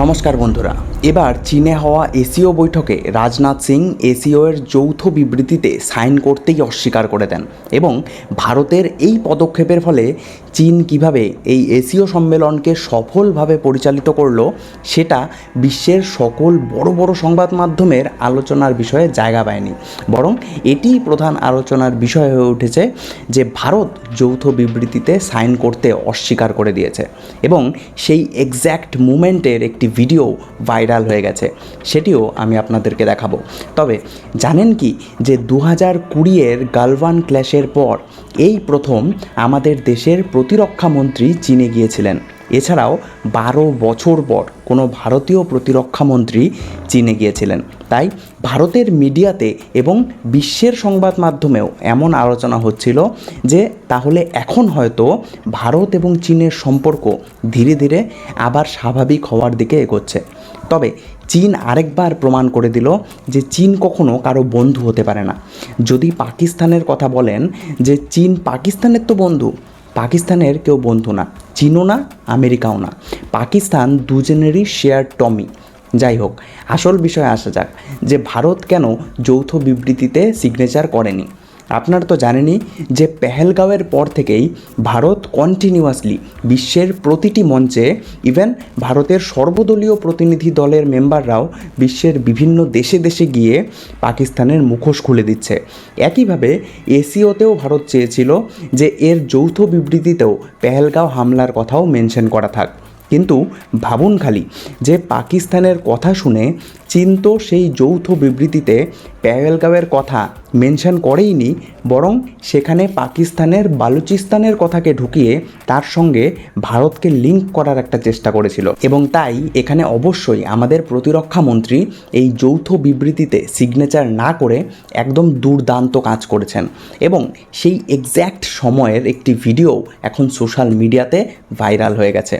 নমস্কার বন্ধুরা। এবার চীনে হওয়া এসিও বৈঠকে রাজনাথ সিং এসিও এর যৌথ বিবৃতিতে সাইন করতেই অস্বীকার করে দেন এবং ভারতের এই পদক্ষেপের ফলে চীন কীভাবে এই এসিও সম্মেলনকে সফলভাবে পরিচালিত করল, সেটা বিশ্বের সকল বড় বড় সংবাদ মাধ্যমের আলোচনার বিষয়ে জায়গা পায়নি। বরং এটিই প্রধান আলোচনার বিষয় হয়ে উঠেছে যে ভারত যৌথ বিবৃতিতে সাইন করতে অস্বীকার করে দিয়েছে এবং সেই এক্স্যাক্ট মুমেন্টের একটি ভিডিও ভাইরাল হয়ে গেছে, সেটিও আমি আপনাদেরকে দেখাবো। তবে জানেন কি যে দু হাজার কুড়িয়ের গালওয়ান ক্ল্যাশের পর এই প্রথম আমাদের দেশের প্রতিরক্ষা মন্ত্রী চীনে গিয়েছিলেন। এছাড়াও বারো বছর পর কোনো ভারতীয় প্রতিরক্ষা মন্ত্রী চীনে গিয়েছিলেন। তাই ভারতের মিডিয়াতে এবং বিশ্বের সংবাদ মাধ্যমেও এমন আলোচনা হচ্ছিল যে তাহলে এখন হয়তো ভারত এবং চীনের সম্পর্ক ধীরে ধীরে আবার স্বাভাবিক হওয়ার দিকে এগোচ্ছে। তবে চীন আরেকবার প্রমাণ করে দিল যে চীন কখনো কারও বন্ধু হতে পারে না। যদি পাকিস্তানের কথা বলেন যে চীন পাকিস্তানের তো বন্ধু পাকিস্তানের কেউ বন্ধু না, চীনও না, আমেরিকাও না। পাকিস্তান দুজনেরই শেয়ার টমি যাই হোক, আসল বিষয়ে আসা যাক যে ভারত কেন যৌথ বিবৃতিতে সিগনেচার করেনি। আপনারা তো জানেনই যে পেহেলগাঁওয়ের পর থেকেই ভারত কন্টিনিউয়াসলি বিশ্বের প্রতিটি মঞ্চে ইভেন ভারতের সর্বদলীয় প্রতিনিধি দলের মেম্বাররাও বিশ্বের বিভিন্ন দেশে দেশে গিয়ে পাকিস্তানের মুখোশ খুলে দিচ্ছে। একইভাবে এসিওতেও ভারত চেয়েছিল যে এর যৌথ বিবৃতিতেও পেহেলগাঁও হামলার কথাও মেনশন করা থাক। কিন্তু ভাবুন খালি, যে পাকিস্তানের কথা শুনে চীন তো সেই যৌথ বিবৃতিতে পেহেলগাঁওয়ের কথা মেনশন করেইনি, বরং সেখানে পাকিস্তানের বালুচিস্তানের কথাকে ঢুকিয়ে তার সঙ্গে ভারতকে লিঙ্ক করার একটা চেষ্টা করেছিল। এবং তাই এখানে অবশ্যই আমাদের প্রতিরক্ষা মন্ত্রী এই যৌথ বিবৃতিতে সিগনেচার না করে একদম দুর্দান্ত কাজ করেছেন। এবং সেই এক্স্যাক্ট সময়ের একটি ভিডিও এখন সোশ্যাল মিডিয়াতে ভাইরাল হয়ে গেছে।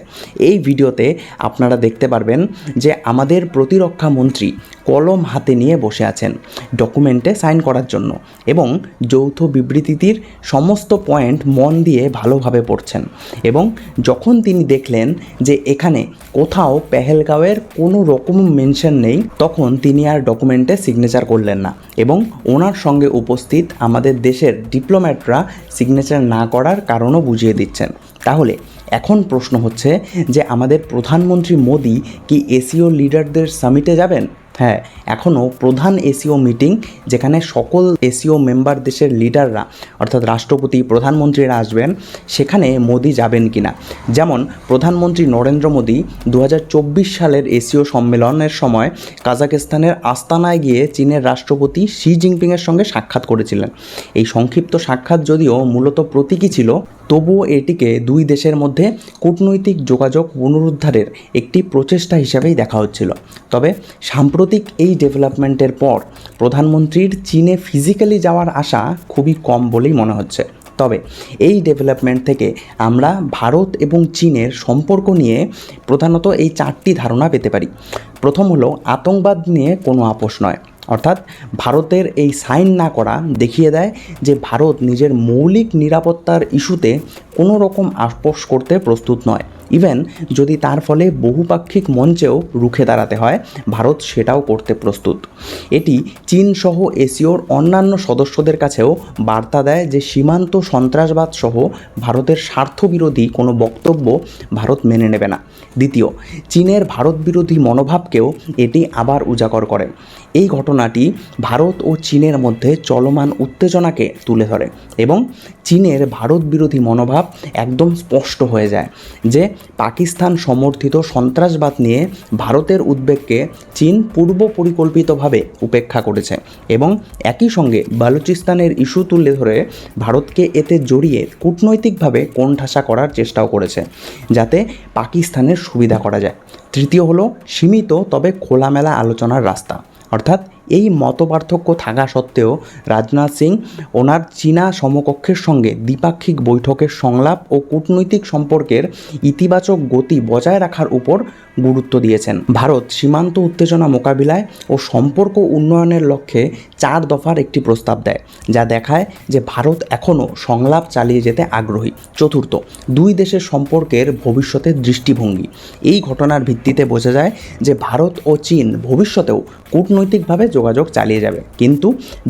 এই ভিডিওতে আপনারা দেখতে পারবেন যে আমাদের প্রতিরক্ষা মন্ত্রী কলম হাতে নিয়ে বসে আছেন ডকুমেন্টে সাইন করার জন্য এবং যৌথ বিবৃতিটির সমস্ত পয়েন্ট মন দিয়ে ভালোভাবে পড়ছেন এবং যখন তিনি দেখলেন যে এখানে কোথাও পেহেলগাঁওয়ের কোনো রকম মেনশন নেই, তখন তিনি আর ডকুমেন্টে সিগনেচার করলেন না এবং ওনার সঙ্গে উপস্থিত আমাদের দেশের ডিপ্লোম্যাটরা সিগনেচার না করার কারণও বুঝিয়ে দিচ্ছেন। তাহলে এখন প্রশ্ন হচ্ছে যে আমাদের প্রধানমন্ত্রী মোদি কি এসিও লিডারদের সামিটে যাবেন? হ্যাঁ এখনও প্রধান এসিও মিটিং যেখানে সকল এসিও মেম্বার দেশের লিডাররা, অর্থাৎ রাষ্ট্রপতি, প্রধানমন্ত্রীরা আসবেন, সেখানে মোদি যাবেন কি না যেমন, প্রধানমন্ত্রী নরেন্দ্র মোদী দু হাজার চব্বিশ সালের এসিও সম্মেলনের সময় কাজাকিস্তানের আস্তানায় গিয়ে চীনের রাষ্ট্রপতি শি জিনপিংয়ের সঙ্গে সাক্ষাৎ করেছিলেন। এই সংক্ষিপ্ত সাক্ষাৎ যদিও মূলত প্রতীকী ছিল তবুও এটিকে দুই দেশের মধ্যে কূটনৈতিক যোগাযোগ পুনরুদ্ধারের একটি প্রচেষ্টা হিসাবেই দেখা হচ্ছিল। তবে সাম্প্রতিক এই ডেভেলপমেন্টের পর প্রধানমন্ত্রীর চীনে ফিজিক্যালি যাওয়ার আশা খুবই কম বলেই মনে হচ্ছে। তবে এই ডেভেলপমেন্ট থেকে আমরা ভারত এবং চীনের সম্পর্ক নিয়ে প্রধানত এই চারটি ধারণা পেতে পারি। প্রথম হলো, আতঙ্কবাদ নিয়ে কোনো আপোষ নয়। অর্থাৎ ভারতের এই সাইন না করা দেখিয়ে দেয় যে ভারত নিজের মৌলিক নিরাপত্তার ইস্যুতে কোনো রকম আপোষ করতে প্রস্তুত নয়। ইভেন যদি তার ফলে বহুপাক্ষিক মঞ্চেও রুখে দাঁড়াতে হয়, ভারত সেটাও করতে প্রস্তুত। এটি চীন সহ এশিওর অন্যান্য সদস্যদের কাছেও বার্তা দেয় যে সীমান্ত সন্ত্রাসবাদ সহ ভারতের স্বার্থবিরোধী কোনো বক্তব্য ভারত মেনে নেবে না। দ্বিতীয়, চীনের ভারত বিরোধী মনোভাবকেও এটি আবার উজাগর করে। এই ঘটনাটি ভারত ও চীনের মধ্যে চলমান উত্তেজনাকে তুলে ধরে এবং চীনের ভারত বিরোধী মনোভাব একদম স্পষ্ট হয়ে যায় যে পাকিস্তান সমর্থিত সন্ত্রাসবাদ নিয়ে ভারতের উদ্বেগকে চীন পূর্ব পরিকল্পিতভাবে উপেক্ষা করেছে এবং একই সঙ্গে বালুচিস্তানের ইস্যু তুলে ধরে ভারতকে এতে জড়িয়ে কূটনৈতিকভাবে কোণঠাসা করার চেষ্টাও করেছে যাতে পাকিস্তানের সুবিধা করা যায়। তৃতীয় হলো সীমিত তবে খোলামেলা আলোচনার রাস্তা। অর্থাৎ এই মতপার্থক্য থাকা সত্ত্বেও রাজনাথ সিং ওনার চীনা সমকক্ষের সঙ্গে দ্বিপাক্ষিক বৈঠকের সংলাপ ও কূটনৈতিক সম্পর্কের ইতিবাচক গতি বজায় রাখার উপর গুরুত্ব দিয়েছেন। ভারত সীমান্ত উত্তেজনা মোকাবিলায় ও সম্পর্ক উন্নয়নের লক্ষ্যে চার দফার একটি প্রস্তাব দেয়, যা দেখায় যে ভারত এখনও সংলাপ চালিয়ে যেতে আগ্রহী। চতুর্থ, দুই দেশের সম্পর্কের ভবিষ্যতের দৃষ্টিভঙ্গি। এই ঘটনার ভিত্তিতে বোঝা যায় যে ভারত ও চীন ভবিষ্যতেও কূটনৈতিকভাবে যোগাযোগ চালিয়ে যাবে। কিন্তু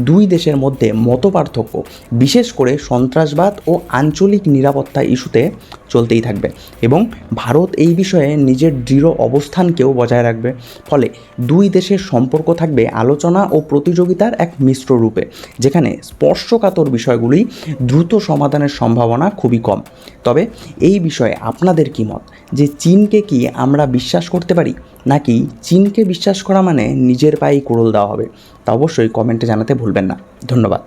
দুই দেশের মধ্যে মতপার্থক্য বিশেষ করে সন্ত্রাসবাদ ও আঞ্চলিক নিরাপত্তা ইস্যুতে চলতেই থাকবে এবং ভারত এই বিষয়ে নিজের দৃঢ় অবস্থানকেও বজায় রাখবে। ফলে দুই দেশের সম্পর্ক থাকবে আলোচনা ও প্রতিযোগিতার এক মিশ্র রূপে, যেখানে স্পর্শকাতর বিষয়গুলি দ্রুত সমাধানের সম্ভাবনা খুবই কম। তবে এই বিষয়ে আপনাদের কী মত? যে চীনকে কি আমরা বিশ্বাস করতে পারি? নাকি চীনকে বিশ্বাস করা মানে নিজের পায়েই কোড়ল দেওয়া হবে? তা অবশ্যই কমেন্টে জানাতে ভুলবেন না। ধন্যবাদ।